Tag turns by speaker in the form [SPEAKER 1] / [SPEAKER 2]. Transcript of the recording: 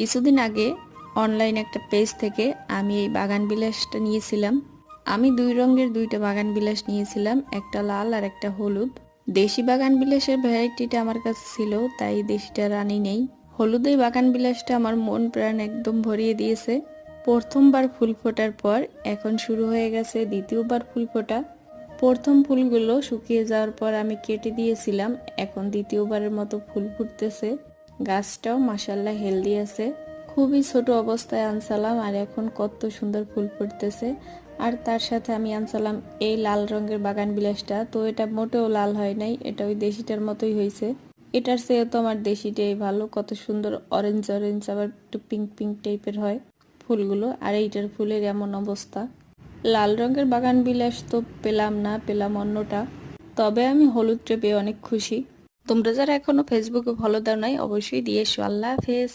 [SPEAKER 1] কিছুদিন আগে অনলাইন একটা পেজ থেকে আমি এই বাগান বিলাসটা নিয়েছিলাম। আমি দুই রঙের দুইটা বাগান বিলাস নিয়েছিলাম, একটা লাল আর একটা হলুদ। দেশি বাগান বিলাসের ভ্যারাইটিটা আমার কাছে ছিল, তাই দেশিটা রানি নেই। হলুদ এই বাগান বিলাসটা আমার মন প্রাণ একদম ভরিয়ে দিয়েছে। প্রথমবার ফুল ফোটার পর এখন শুরু হয়ে গেছে দ্বিতীয়বার ফুল ফোটা। প্রথম ফুলগুলো শুকিয়ে যাওয়ার পর আমি কেটে দিয়েছিলাম, এখন দ্বিতীয়বারের মতো ফুল ফুটতেছে। গাছটাও মাসাল্লাহ হেলদি আছে। খুবই ছোট অবস্থায় আনসালাম, আর এখন কত সুন্দর ফুল ফুটতেছে। আর তার সাথে আমি আনসালাম এই লাল রঙের বাগান বিলাসটা, তো এটা মোটেও লাল হয় নাই, এটা ওই দেশিটার মতোই হয়েছে এটার চেয়ে তো আমার দেশিটাই ভালো, কত সুন্দর অরেঞ্জ অরেঞ্জ আবার একটু পিঙ্ক পিঙ্ক টাইপের হয় ফুলগুলো, আর এইটার ফুলের এমন অবস্থা। লাল রঙের বাগান বিলাস তো পেলাম না, পেলাম অন্যটা। তবে আমি হলুদটা পেয়ে অনেক খুশি। তোমরা যারা এখনও ফেসবুকে ফলো দাও নাই অবশ্যই দিয়ে এসো। আল্লাহ হাফেজ।